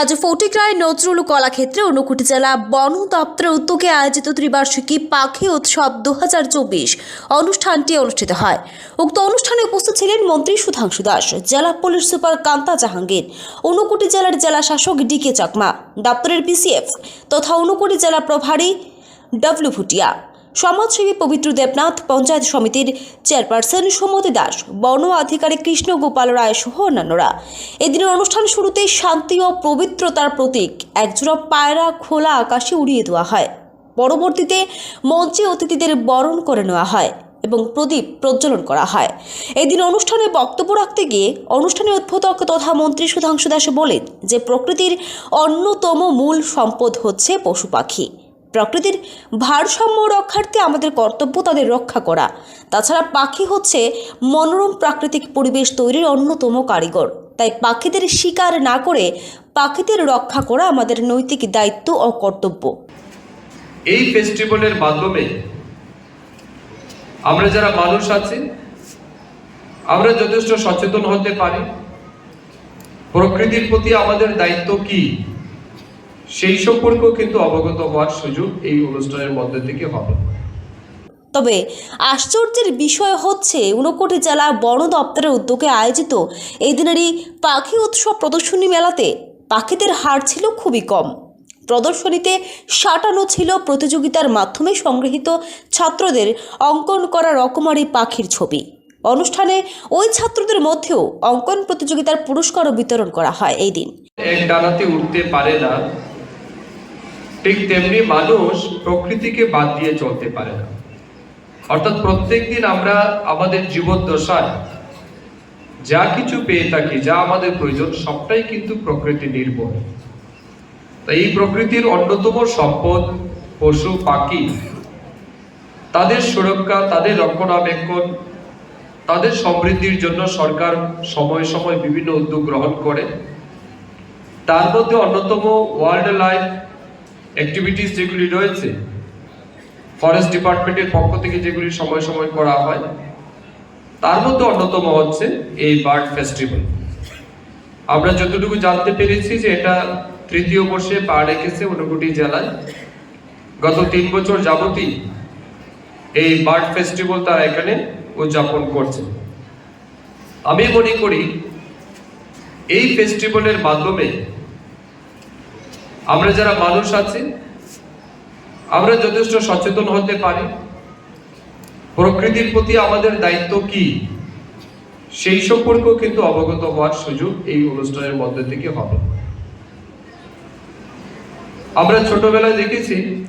আজ ফটিকরায় নজরুল কলাক্ষেত্রে ঊনকোটি জেলা বন দপ্তরের উদ্যোগে আয়োজিত ত্রিবার্ষিকী পাখি উৎসব দুহাজার চব্বিশ অনুষ্ঠানটি অনুষ্ঠিত হয়। উক্ত অনুষ্ঠানে উপস্থিত ছিলেন মন্ত্রী সুধাংশু দাস, জেলা পুলিশ সুপার কান্তা জাহাঙ্গীর ঊনকোটি জেলার জেলা শাসক ডিকে চাকমা, দপ্তরের পিসিএফ তথা ঊনকোটি জেলা প্রভারী ডব্লিউ ভুটিয়া। সমাজসেবী পবিত্র দেবনাথ পঞ্চায়েত সমিতির চেয়ারপারসন সুমতি দাস, বন আধিকারিক কৃষ্ণ গোপাল রায় সহ অন্যান্যরা। এদিনের অনুষ্ঠান শুরুতে শান্তি ও পবিত্রতার প্রতীক, একজোড়া পায়রা খোলা আকাশে উড়িয়ে দেওয়া হয়। পরবর্তীতে মঞ্চে অতিথিদের বরণ করে নেওয়া হয় এবং প্রদীপ প্রজ্বলন করা হয়। এদিন অনুষ্ঠানে বক্তব্য রাখতে গিয়ে অনুষ্ঠানে উদ্বোধক তথা মন্ত্রী সুধাংশু দাস বলেন যে, প্রকৃতির অন্যতম মূল সম্পদ হচ্ছে পশু পাখি। প্রকৃতির ভারসাম্য রক্ষার্থে আমাদের কর্তব্য তাদের রক্ষা করা। তাছাড়া পাখি হচ্ছে মনোরম প্রাকৃতিক পরিবেশ তৈরির অন্যতম কারিগর। তাই পাখিদের শিকার না করে পাখিদের রক্ষা করা আমাদের নৈতিক দায়িত্ব ও কর্তব্য। এই ফেস্টিভ্যালের মাধ্যমে আমরা যারা মানুষ আছি, আমরা যথেষ্ট সচেতন হতে পারি। প্রকৃতির প্রতি আমাদের দায়িত্ব কি? সেই সম্পর্কেও কিন্তু অবগত হওয়ার সুযোগ এই অনুষ্ঠানের মধ্যে থেকে হবে। তবে আশ্চর্যের বিষয় হচ্ছে ঊনকোটি জেলা বন দপ্তরের উদ্যোগে আয়োজিত এই দিনের এই পাখি উৎসব প্রদর্শনী মেলাতে পাখিদের হার ছিল খুবই কম। প্রদর্শনীতে সাঁটানো ছিল প্রতিযোগিতার মাধ্যমে সংগৃহীত ছাত্রদের অঙ্কন করা রকমারি পাখির ছবি। অনুষ্ঠানে ওই ছাত্রদের মধ্যেও অঙ্কন প্রতিযোগিতার পুরস্কারও বিতরণ করা হয় এই দিন। এক ডানাতে উঠতে পারে না ঠিক তেমনি মানুষ প্রকৃতিকে বাদ দিয়ে চলতে পারে না। অর্থাৎ প্রত্যেক দিন আমরা আমাদের জীবন দশায় যা কিছু পেয়ে থাকি, যা আমাদের প্রয়োজন, সবটাই কিন্তু প্রকৃতি নির্ভর। তাই এই প্রকৃতির অন্যতম সম্পদ পশু, পাখি, তাদের সুরক্ষা, তাদের রক্ষণাবেক্ষণ, তাদের সমৃদ্ধির জন্য সরকার সময় সময় বিভিন্ন উদ্যোগ গ্রহণ করে। তার মধ্যে অন্যতম ওয়ার্ল্ড লাইফ অ্যাক্টিভিটিস যেগুলি রয়েছে ফরেস্ট ডিপার্টমেন্টের পক্ষ থেকে যেগুলি সময় সময় করা হয়, তার মধ্যে অন্যতম হচ্ছে এই বার্ড ফেস্টিভ্যাল। আমরা যতটুকু জানতে পেরেছি যে এটা তৃতীয় বর্ষে পা রেখেছে ঊনকোটি জেলায়। গত তিন বছর যাবতই এই বার্ড ফেস্টিভ্যাল তারা এখানে উদযাপন করছে। আমি মনে করি, এই ফেস্টিভ্যালের মাধ্যমে আমরা যারা মানুষ আছি, আমরা যথেষ্ট সচেতন হতে পারি। প্রকৃতির প্রতি আমাদের দায়িত্ব কি? সেই সম্পর্কেও কিন্তু অবগত হওয়ার সুযোগ এই অনুষ্ঠানের মধ্যে থেকে হবে। আমরা ছোটবেলায় দেখেছি,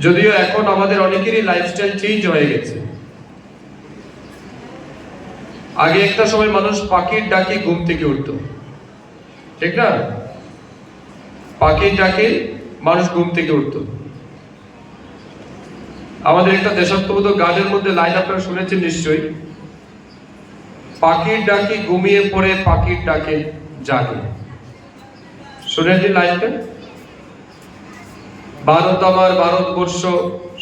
যদিও এখন আমাদের অনেকেরই লাইফস্টাইল চেঞ্জ হয়ে গেছে। আগে একটা সময় মানুষ পাখির ডাকে ঘুম থেকে উঠতো। ঠিক না? পাখির ডাকে, মানুষ ঘুম থেকে উঠতো। আমাদের একটা দেশাত্মবোধক গানের মধ্যে লাইন আপনারা শুনেছেন নিশ্চয়ই। পাখির ডাকে ঘুমিয়ে পড়ে, পাখির ডাকে জাগে। শুনেছেন লাইনটা ভারত আমার ভারতবর্ষ,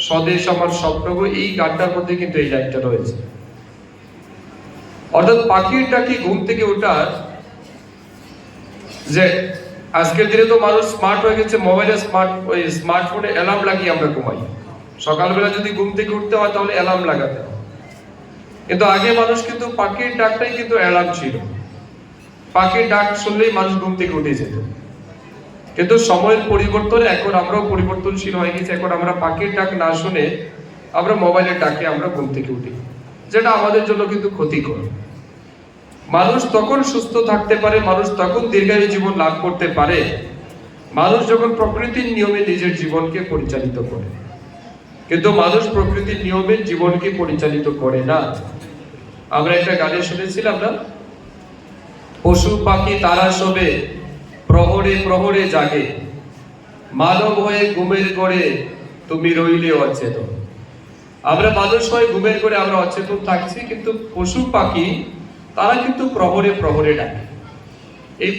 স্বদেশ আমার স্বপ্নগো এই গানটার মধ্যে কিন্তু এই লাইনটা রয়েছে। অর্থাৎ পাখির ডাকে ঘুম থেকে ওঠার যে আজকের দিনে তো মানুষ স্মার্ট হয়ে গেছে মোবাইলে স্মার্ট ওই স্মার্টফোনে অ্যালার্ম লাগিয়ে আমরা ঘুমাই। সকালবেলা যদি ঘুম থেকে উঠতে হয় তাহলে অ্যালার্ম লাগাতে হয়। কিন্তু আগে মানুষ কিন্তু পাখির ডাকটাই কিন্তু অ্যালার্ম ছিল। পাখির ডাক শুনলেই মানুষ ঘুম থেকে উঠে যেত। কিন্তু সময়ের পরিবর্তনে এখন আমরাও পরিবর্তনশীল হয়ে গেছে। এখন আমরা পাখির ডাক না শুনে আমরা মোবাইলের ডাকে আমরা ঘুম থেকে উঠি, যেটা আমাদের জন্য কিন্তু ক্ষতিকর। মানুষ তখন সুস্থ থাকতে পারে, মানুষ তখন দীর্ঘায়ু জীবন লাভ করতে পারে। মানুষ যখন প্রকৃতির নিয়মে নিজের জীবনকে পরিচালিত করে। কিন্তু মানুষ প্রকৃতির নিয়মে জীবনকে পরিচালিত করে না। আমরা একটা গানে শুনেছিলাম না? পশু, পাখি তারা শোবে, প্রহরে প্রহরে জাগে। মানব হয়ে ঘুমের করে তুমি রইলে অচেতন। আমরা মানুষ হয়ে ঘুমের করে আমরা অচেতন থাকছি, কিন্তু পশু, পাখি তারা কিন্তু প্রহরে প্রহরে ডাকে। এই